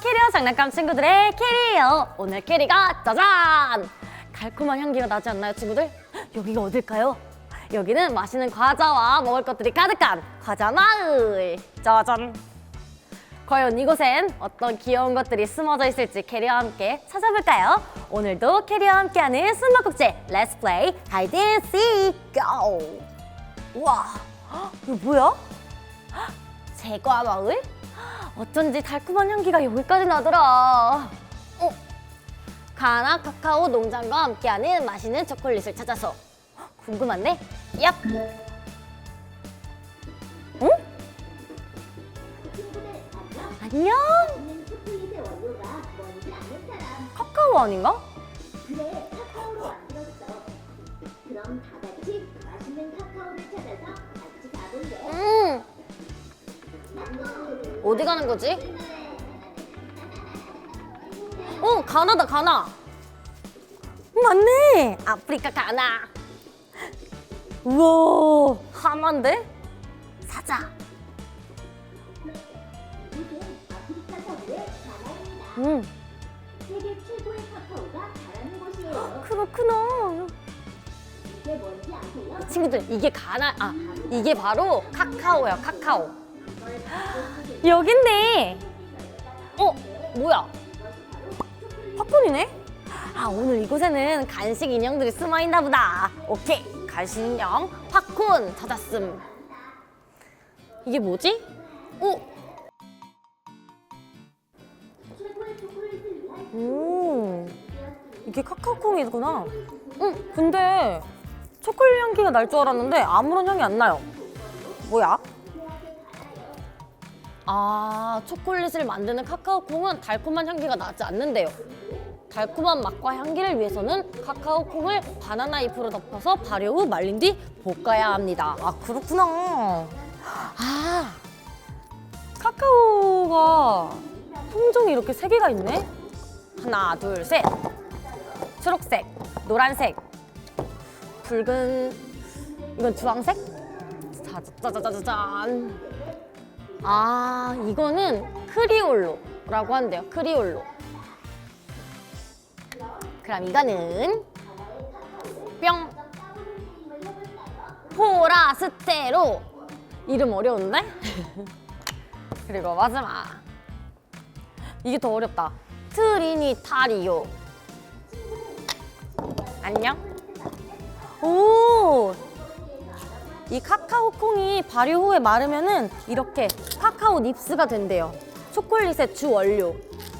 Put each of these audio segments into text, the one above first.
캐리어 장난감 친구들의 캐리예요. 오늘 캐리가 짜잔! 달콤한 향기가 나지 않나요, 친구들? 헉, 여기가 어딜까요? 여기는 맛있는 과자와 먹을 것들이 가득한 과자 마을. 짜잔! 과연 이곳엔 어떤 귀여운 것들이 숨어져 있을지 캐리와 함께 찾아볼까요? 오늘도 캐리와 함께하는 숨바꼭질 Let's Play Hide and Seek Go! 우와, 헉, 이거 뭐야? 헉, 제과 마을? 어쩐지 달콤한 향기가 여기까지 나더라. 어? 가나 카카오 농장과 함께하는 맛있는 초콜릿을 찾아서 헉, 궁금한데? 얍! 응? 안녕? 카카오 아닌가? 그래 카카오로 만들었어 그럼 어디 가는 거지? 어, 가나다, 가나. 맞네. 아프리카 가나. 우와, 하나인데? 사자. 음, 세계 최고의 카카오가 자라는 곳이에요 그렇구나. 이게 뭔지 아세요? 친구들, 이게 가나, 아, 이게 바로 카카오예요, 카카오. 여긴데. 어, 뭐야? 팝콘이네? 아, 오늘 이곳에는 간식 인형들이 숨어 있나 보다. 오케이, 간식 인형 팝콘 찾았음. 이게 뭐지? 오, 오, 이게 카카오콩이구나. 응, 근데 초콜릿 향기가 날 줄 알았는데 아무런 향이 안 나요. 뭐야? 아, 초콜릿을 만드는 카카오콩은 달콤한 향기가 나지 않는데요. 달콤한 맛과 향기를 위해서는 카카오콩을 바나나 잎으로 덮어서 발효 후 말린 뒤 볶아야 합니다. 아, 그렇구나. 아, 카카오가 품종이 이렇게 세 개가 있네. 하나, 둘, 셋. 초록색, 노란색, 붉은 이건 주황색. 짜자자자잔. 아, 이거는 크리올로라고 한대요. 크리올로. 그럼 이거는 뿅. 포라스테로. 이름 어려운데? 그리고 마지막. 이게 더 어렵다. 트리니타리오. 안녕. 오! 이 카카오 콩이 발효 후에 마르면은 이렇게 카카오 닙스가 된대요. 초콜릿의 주 원료.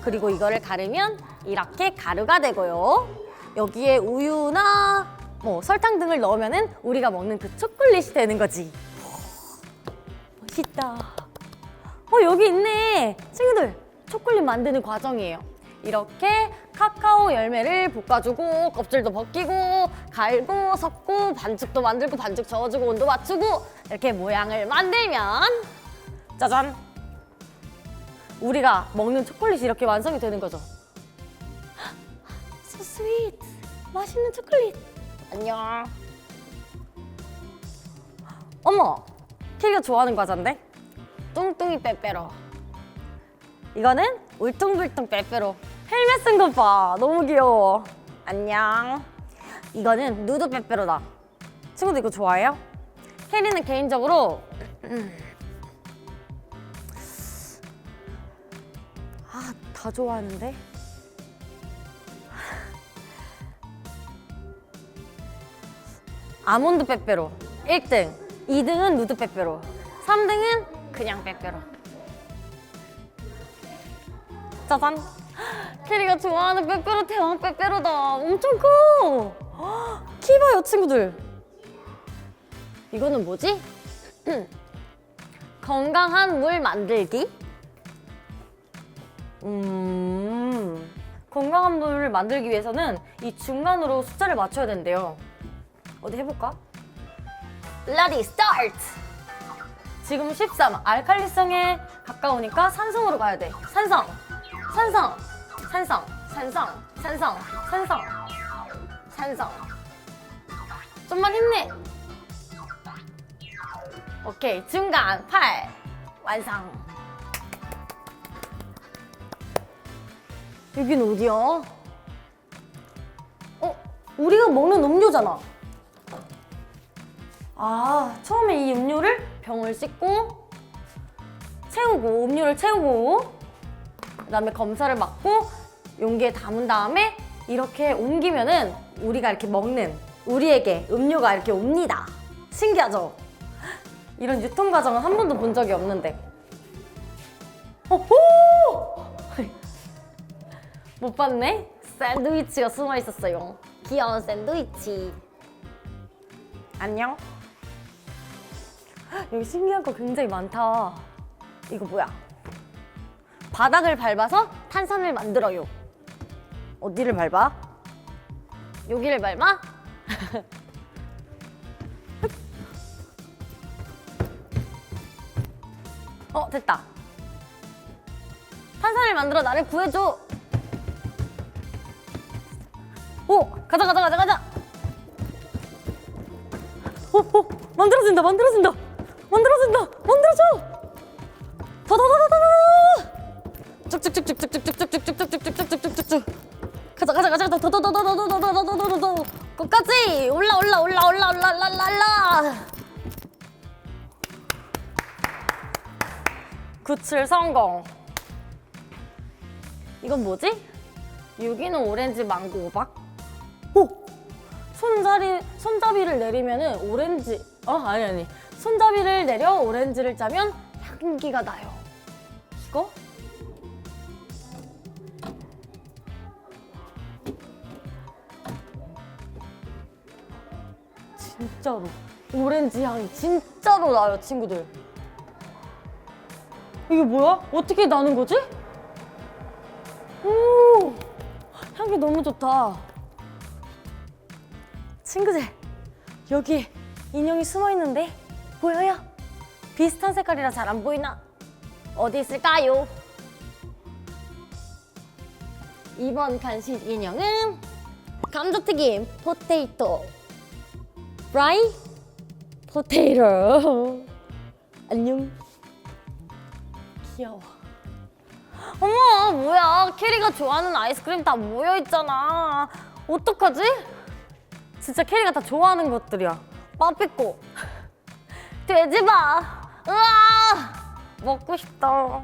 그리고 이거를 가르면 이렇게 가루가 되고요. 여기에 우유나 뭐 설탕 등을 넣으면은 우리가 먹는 그 초콜릿이 되는 거지. 멋있다. 어, 여기 있네. 친구들, 초콜릿 만드는 과정이에요. 이렇게 카카오 열매를 볶아주고 껍질도 벗기고 갈고 섞고 반죽도 만들고 반죽 저어주고 온도 맞추고 이렇게 모양을 만들면 짜잔. 우리가 먹는 초콜릿이 이렇게 완성이 되는 거죠. So sweet. 맛있는 초콜릿. 안녕. 어머 캐리가 좋아하는 과자인데? 뚱뚱이 빼빼로. 이거는 울퉁불퉁 빼빼로 헬멧 쓴 것 봐. 너무 귀여워. 안녕. 이거는 누드 빼빼로다. 친구들 이거 좋아해요? 캐리는 개인적으로 음. 아, 다 좋아하는데. 아몬드 빼빼로 1등, 2등은 누드 빼빼로, 3등은 그냥 빼빼로. 짜잔. 캐리가 좋아하는 빼빼로 대왕 빼빼로다. 엄청 커. 키 봐요, 친구들. 이거는 뭐지? 건강한 물 만들기? 음. 건강한 물을 만들기 위해서는 이 중간으로 숫자를 맞춰야 된대요. 어디 해볼까? Ready, start! 지금 13. 알칼리성에 가까우니까 산성으로 가야 돼. 산성. 산성. 산성. 산성. 산성. 산성. 산성. 좀만 힘내. 오케이. 중간 8. 완성. 여긴 어디야? 어? 우리가 먹는 음료잖아. 아, 처음에 이 음료를 병을 씻고 채우고 음료를 채우고 그다음에 검사를 받고 용기에 담은 다음에 이렇게 옮기면은 우리가 이렇게 먹는 우리에게 음료가 이렇게 옵니다. 신기하죠? 이런 유통 과정은 한 번도 본 적이 없는데. 어, 오! 못 봤네? 샌드위치가 숨어 있었어요. 귀여운 샌드위치. 안녕. 여기 신기한 거 굉장히 많다. 이거 뭐야? 바닥을 밟아서 탄산을 만들어요. 어디를 밟아? 여기를 밟아? 어, 됐다. 탄산을 만들어 나를 구해줘. 오, 가자, 가자, 가자, 가자. 오, 오, 만들어진다, 만들어진다, 만들어진다, 만들어져. 올라. 구출 성공. 이건 뭐지? 여기는 오렌지 망고 호박. 오! 손잡이 손잡이를 내리면은 오렌지. 어 아니 아니. 손잡이를 내려 오렌지를 짜면 향기가 나요. 이거? 진짜로 오렌지 향이 진짜로 나요, 친구들. 이게 뭐야? 어떻게 나는 거지? 오, 향기 너무 좋다. 친구들, 여기 인형이 숨어 있는데 보여요? 비슷한 색깔이라 잘 안 보이나? 어디 있을까요? 이번 간식 인형은 감자튀김 포테이토 프라이 포테이토 안녕. 귀여워. 어머 뭐야? 캐리가 좋아하는 아이스크림 다 모여있잖아. 어떡하지? 진짜 캐리가 다 좋아하는 것들이야. 빠삐꼬. 돼지바 으아 먹고 싶다.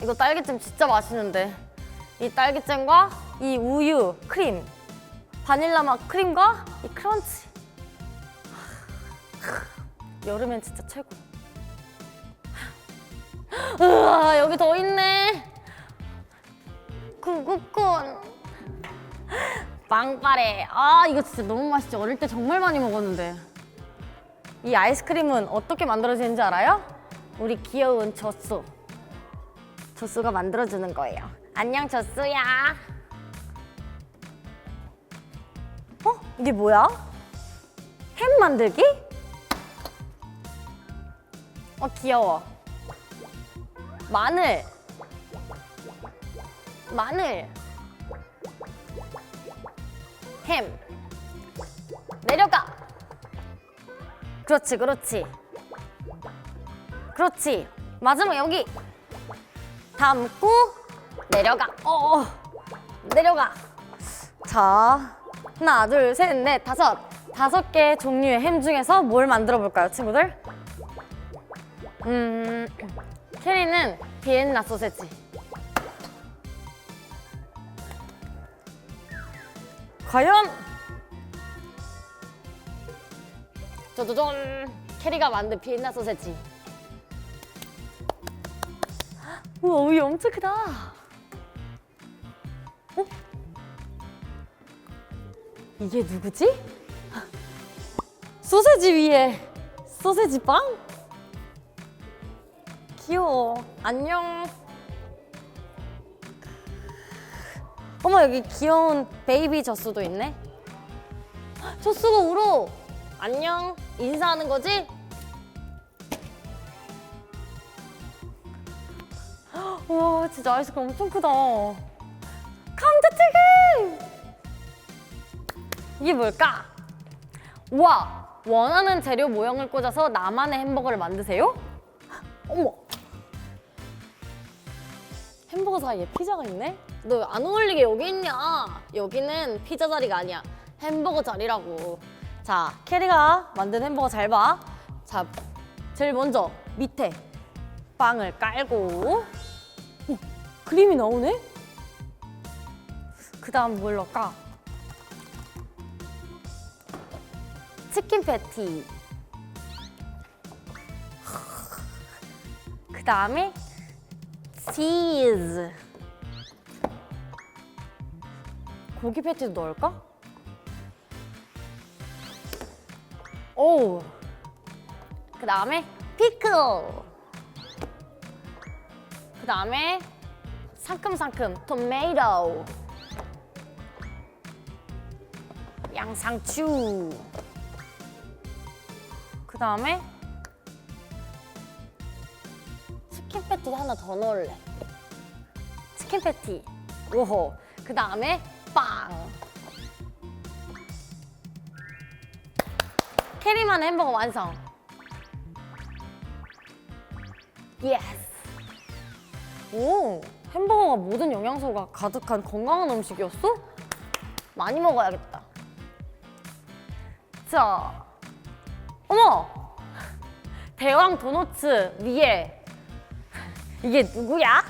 이거 딸기잼 진짜 맛있는데. 이 딸기잼과 이 우유 크림 바닐라 맛 크림과 이 크런치. 여름엔 진짜 최고. 우와 여기 더 있네. 구구콘 빵빠레. 아 이거 진짜 너무 맛있지 어릴 때 정말 많이 먹었는데. 이 아이스크림은 어떻게 만들어지는지 알아요? 우리 귀여운 젖소 젖소가 만들어주는 거예요. 안녕 젖소야 이게 뭐야? 햄 만들기? 어 귀여워. 마늘. 마늘. 햄. 내려가. 그렇지 그렇지. 그렇지. 마지막 여기. 담고 내려가. 어 내려가. 자 하나 둘 셋 넷 다섯. 다섯 개 종류의 햄 중에서 뭘 만들어 볼까요 친구들? 음 캐리는 비엔나 소세지. 과연? 짜자잔 캐리가 만든 비엔나 소세지. 우와 우유 엄청 크다. 어? 이게 누구지? 소세지 위에 소세지 빵? 귀여워. 안녕. 어머 여기 귀여운 베이비 젖소도 있네. 젖소가 울어. 안녕. 인사하는 거지? 와 진짜 아이스크림 엄청 크다. 감자튀김 이게 뭘까? 우와 원하는 재료 모형을 꽂아서 나만의 햄버거를 만드세요? 어머 햄버거 사이에 피자가 있네? 너 안 어울리게 여기 있냐? 여기는 피자 자리가 아니야. 햄버거 자리라고. 자, 캐리가 만든 햄버거 잘 봐. 자, 제일 먼저 밑에 빵을 깔고 어, 그림이 나오네? 그 다음 뭘 넣을까? 치킨 패티. 그 다음에 치즈. 고기 패티도 넣을까? 오. 그 다음에 피클. 그 다음에 상큼상큼 토마토. 양상추. 그 다음에 치킨 패티 하나 더 넣을래. 치킨 패티. 오호. 그 다음에 빵. 캐리만 햄버거 완성. 예스. 오, 햄버거가 모든 영양소가 가득한 건강한 음식이었어? 많이 먹어야겠다. 자, 어머! 대왕 도너츠 위에 이게 누구야?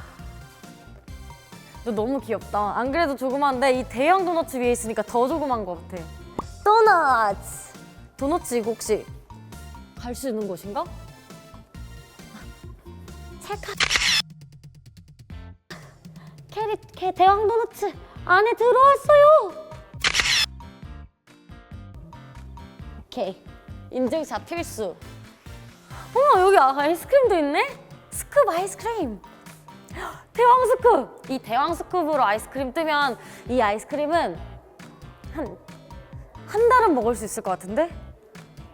너 너무 귀엽다. 안 그래도 조그만데 이 대형 도너츠 위에 있으니까 더 조그만 것 같아. 도너츠! 도너츠 이거 혹시 갈 수 있는 곳인가? 찰칵! 캐리, 캐 대왕 도너츠 안에 들어왔어요! 오케이. 인증샷 필수. 어머, 여기 아이스크림도 있네? 스쿱 아이스크림. 대왕 스쿱! 이 대왕 스쿱으로 아이스크림 뜨면 이 아이스크림은 한, 한 달은 먹을 수 있을 것 같은데?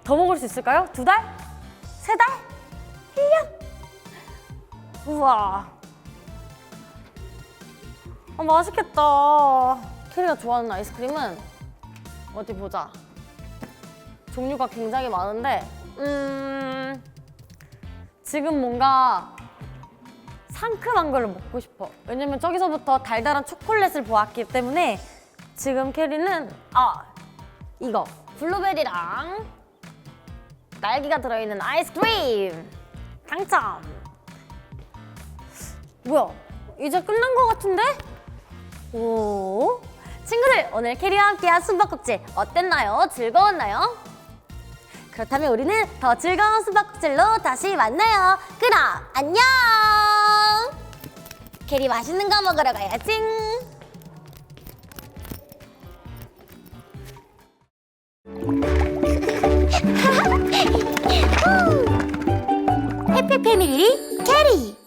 더 먹을 수 있을까요? 두 달? 세 달? 1년? 우와. 아, 맛있겠다. 캐리가 좋아하는 아이스크림은 어디 보자. 종류가 굉장히 많은데, 음, 지금 뭔가 상큼한 걸 먹고 싶어. 왜냐면 저기서부터 달달한 초콜릿을 보았기 때문에 지금 캐리는 아 이거 블루베리랑 딸기가 들어있는 아이스크림 당첨. 뭐야? 이제 끝난 것 같은데? 오 친구들 오늘 캐리와 함께한 숨바꼭질 어땠나요? 즐거웠나요? 그렇다면 우리는 더 즐거운 숨바꼭질로 다시 만나요. 그럼 안녕. 캐리 맛있는 거 먹으러 가야지. 해피 패밀리 캐리.